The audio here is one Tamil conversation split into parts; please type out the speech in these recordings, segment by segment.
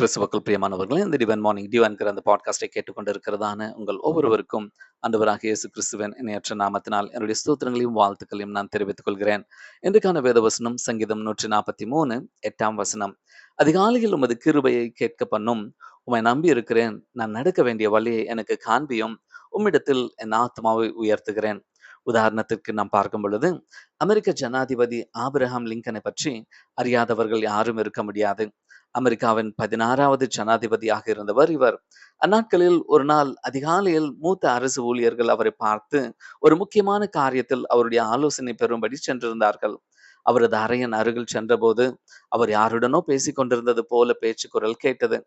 கிறிஸ்துவுக்குள் பிரியமானவர்களே இந்த டிவன் மார்னிங் டிவன்கிற அந்த பாட்காஸ்டை கேட்டுக்கொண்டு இருக்கிறதான உங்கள் ஒவ்வொருவருக்கும் அந்தவராக இயேசு கிறிஸ்துவன் இணையற்ற நாமத்தினால் என்னுடைய ஸ்தோத்திரங்களையும் வாழ்த்துக்களையும் நான் தெரிவித்துக் கொள்கிறேன். இன்றைக்கான வேத வசனம் சங்கீதம் நூற்றி நாற்பத்தி மூணு எட்டாம் வசனம். அதிகாலையில் உமது கிருபையை கேட்க பண்ணும் உம்மை நம்பி இருக்கிறேன் நான் நடக்க வேண்டிய வழியை எனக்கு காண்பியும். உம்மிடத்தில் என் ஆத்மாவை உயர்த்துகிறேன். உதாரணத்திற்கு நாம் பார்க்கும் பொழுது அமெரிக்க ஜனாதிபதி ஆபிரகாம் லிங்கனை பற்றி அறியாதவர்கள் யாரும் இருக்க முடியாது. அமெரிக்காவின் பதினாறாவது ஜனாதிபதியாக இருந்தவர் இவர். அந்நாட்களில் ஒரு நாள் அதிகாலையில் மூத்த அரசு ஊழியர்கள் அவரை பார்த்து ஒரு முக்கியமான காரியத்தில் அவருடைய ஆலோசனை பெறும்படி சென்றிருந்தார்கள். அவரது அறையின் அருகில் சென்றபோது அவர் யாருடனோ பேசிக் கொண்டிருந்தது போல பேச்சு குரல் கேட்டது.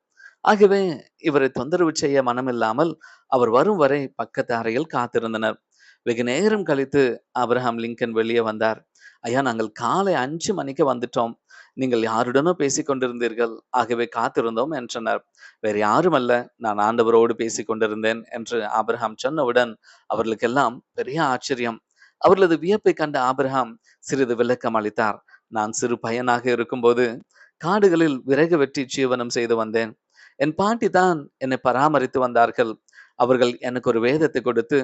ஆகவே இவரை தொந்தரவு செய்ய மனமில்லாமல் அவர் வரும் வரை பக்கத்து அறையில் காத்திருந்தனர். வெகு நேரம் கழித்து அப்ரஹாம் லிங்கன் வெளியே வந்தார். ஐயா நாங்கள் காலை அஞ்சு மணிக்கு வந்துட்டோம். நீங்கள் யாருடனோ பேசிக்கொண்டிருந்தீர்கள் ஆகவே காத்திருந்தோம் என்றனர். வேறு யாரும் அல்ல நான் ஆண்டவரோடு பேசிக்கொண்டிருந்தேன் என்று ஆபிரகாம் சொன்னவுடன் அவர்களுக்கெல்லாம் பெரிய ஆச்சரியம். அவர்களது வியப்பை கண்ட ஆபிரகாம் சிறிது விளக்கம் அளித்தார். நான் சிறு பையனாக இருக்கும்போது காடுகளில் விறகு வெட்டி ஜீவனம் செய்து வந்தேன். என் பாட்டி தான் என்னை பராமரித்து வந்தார்கள். அவர்கள் எனக்கு ஒரு வேதத்தை கொடுத்து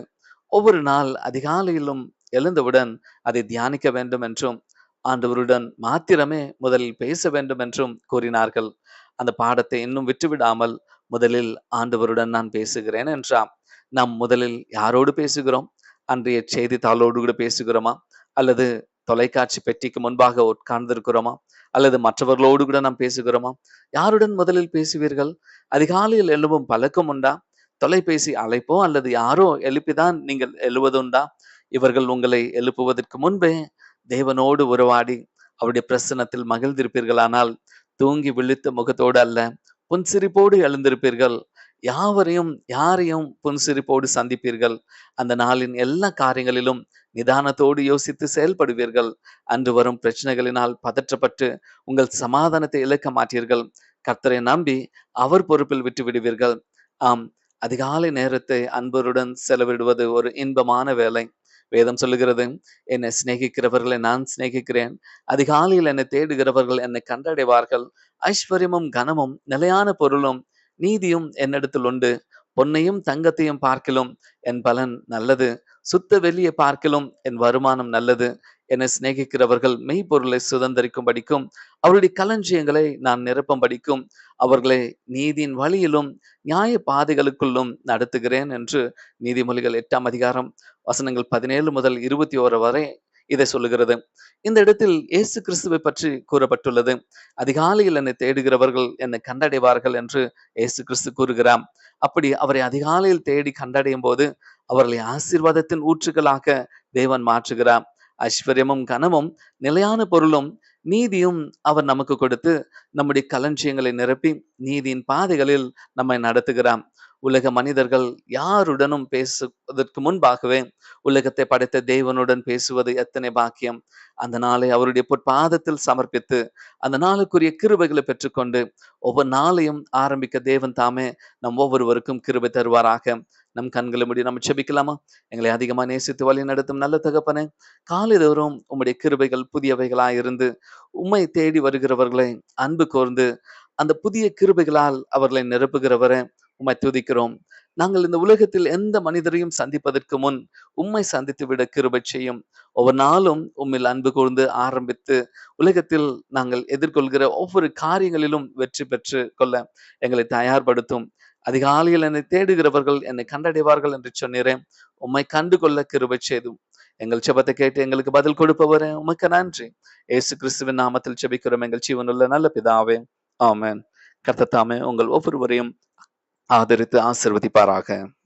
ஒவ்வொரு நாள் அதிகாலையிலும் எழுந்தவுடன் அதை தியானிக்க வேண்டும் என்றும் ஆண்டவருடன் மாத்திரமே முதலில் பேச வேண்டும் என்றும் கூறினார்கள். அந்த பாடத்தை இன்னும் விட்டுவிடாமல் முதலில் ஆண்டவருடன் நான் பேசுகிறேன் என்றாம் நாம் முதலில் யாரோடு பேசுகிறோம்? அன்றைய செய்தித்தாளோடு கூட பேசுகிறோமா? அல்லது தொலைக்காட்சி பெட்டிக்கு முன்பாக உட்கார்ந்திருக்கிறோமா? அல்லது மற்றவர்களோடு கூட நாம் பேசுகிறோமா? யாருடன் முதலில் பேசுவீர்கள்? அதிகாலையில் எழுவும் பழக்கம் உண்டா? தொலைபேசி அழைப்போ அல்லது யாரோ எழுப்பிதான் நீங்கள் எழுவதுண்டா? இவர்கள் உங்களை எழுப்புவதற்கு முன்பே தேவனோடு உறவாடி அவருடைய பிரசனத்தில் மகிழ்ந்திருப்பீர்களானால் தூங்கி விழித்த முகத்தோடு அல்ல புன்சிரிப்போடு எழுந்திருப்பீர்கள். யாவரையும் யாரையும் புன்சிரிப்போடு சந்திப்பீர்கள். அந்த நாளின் எல்லா காரியங்களிலும் நிதானத்தோடு யோசித்து செயல்படுவீர்கள். அன்று வரும் பிரச்சனைகளினால் பதற்றப்பட்டு உங்கள் சமாதானத்தை இழக்க மாட்டீர்கள். கர்த்தரை நம்பி அவர் பொறுப்பில் விட்டு விடுவீர்கள். ஆம் அதிகாலை நேரத்தை அன்பருடன் செலவிடுவது ஒரு இன்பமான வேலை. வேதம் சொல்லுகிறது என்னை சிநேகிக்கிறவர்களை நான் சிநேகிக்கிறேன். அதிகாலையில் என்னை தேடுகிறவர்கள் என்னை கண்டடைவார்கள். ஐஸ்வர்யமும் கனமும் நிலையான பொருளும் நீதியும் என்னிடத்தில் உண்டு. பொன்னையும் தங்கத்தையும் பார்க்கிலும் என் பலன் நல்லது. சுத்த வெளியே பார்க்கிலும் என் வருமானம் நல்லது. என்னை சிநேகிக்கிறவர்கள் மெய்ப்பொருளை சுதந்திரிக்கும் படிக்கும். அவருடைய களஞ்சியங்களை நான் நிரப்பும் படிக்கும். அவர்களை நீதியின் வழியிலும் நியாய பாதைகளுக்குள்ளும் நடத்துகிறேன் என்று நீதிமொழிகள் எட்டாம் அதிகாரம் வசனங்கள் பதினேழு முதல் இருபத்தி ஓரு வரை இதை சொல்லுகிறது. இந்த இடத்தில் இயேசு கிறிஸ்துவை பற்றி கூறப்பட்டுள்ளது. அதிகாலையில் என்னை தேடுகிறவர்கள் என்னை கண்டடைவார்கள் என்று இயேசு கிறிஸ்து கூறுகிறார். அப்படி அவரை அதிகாலையில் தேடி கண்டடையும் போது அவர்களை ஆசீர்வாதத்தின் ஊற்றுகளாக தேவன் மாற்றுகிறார். ஐஸ்வர்யமும் கனமும் நிலையான பொருளும் நீதியும் அவர் நமக்கு கொடுத்து நம்முடைய களஞ்சியங்களை நிரப்பி நீதியின் பாதைகளில் நம்மை நடத்துகிறார். உலக மனிதர்கள் யாருடனும் பேசுவதற்கு முன்பாகவே உலகத்தை படைத்த தேவனுடன் பேசுவது எத்தனை பாக்கியம். அந்த நாளை அவருடைய பொற்பாதத்தில் சமர்ப்பித்து அந்த நாளுக்குரிய கிருபைகளை பெற்றுக்கொண்டு ஒவ்வொரு நாளையும் ஆரம்பிக்க தேவன் தாமே நம் ஒவ்வொருவருக்கும் கிருபை தருவாராக. நம் கண்களை முடி நம்ம செபிக்கலாமா? எங்களை அதிகமா நேசித்து வழி நடத்தும் நல்ல தகப்பனே காலைதோறும் உம்முடைய கிருபைகள் புதியவைகளாக இருந்து உம்மை தேடி வருகிறவர்களை அன்பு கோர்ந்து அந்த புதிய கிருபைகளால் அவர்களை நிரப்புகிறவரை உம்மை துதிக்கிறோம். நாங்கள் இந்த உலகத்தில் எந்த மனிதரையும் சந்திப்பதற்கு முன் உம்மை சந்தித்து விட கிருபை செய்யும். ஒவ்வொரு நாளும் உம்மில் அன்பு கூர்ந்து ஆரம்பித்து உலகத்தில் நாங்கள் எதிர்கொள்கிற ஒவ்வொரு காரியங்களிலும் வெற்றி பெற்று கொள்ள எங்களை தயார்படுத்தும். அதிகாலையில் என்னை தேடுகிறவர்கள் என்னை கண்டடைவார்கள் என்று சொன்னேன் உம்மை கண்டு கொள்ள கிருபை செய்தும். எங்கள் செபத்தை கேட்டு எங்களுக்கு பதில் கொடுப்பவரே உமக்கு நன்றி. ஏசு கிறிஸ்துவின் நாமத்தில் செபிக்கிறோம் எங்கள் ஜீவனுள்ள நல்ல பிதாவே. ஆமேன். கர்த்தத்தாமே உங்கள் ஒவ்வொருவரையும் ஆதரித்து ஆசிர்வதிப்பாராக.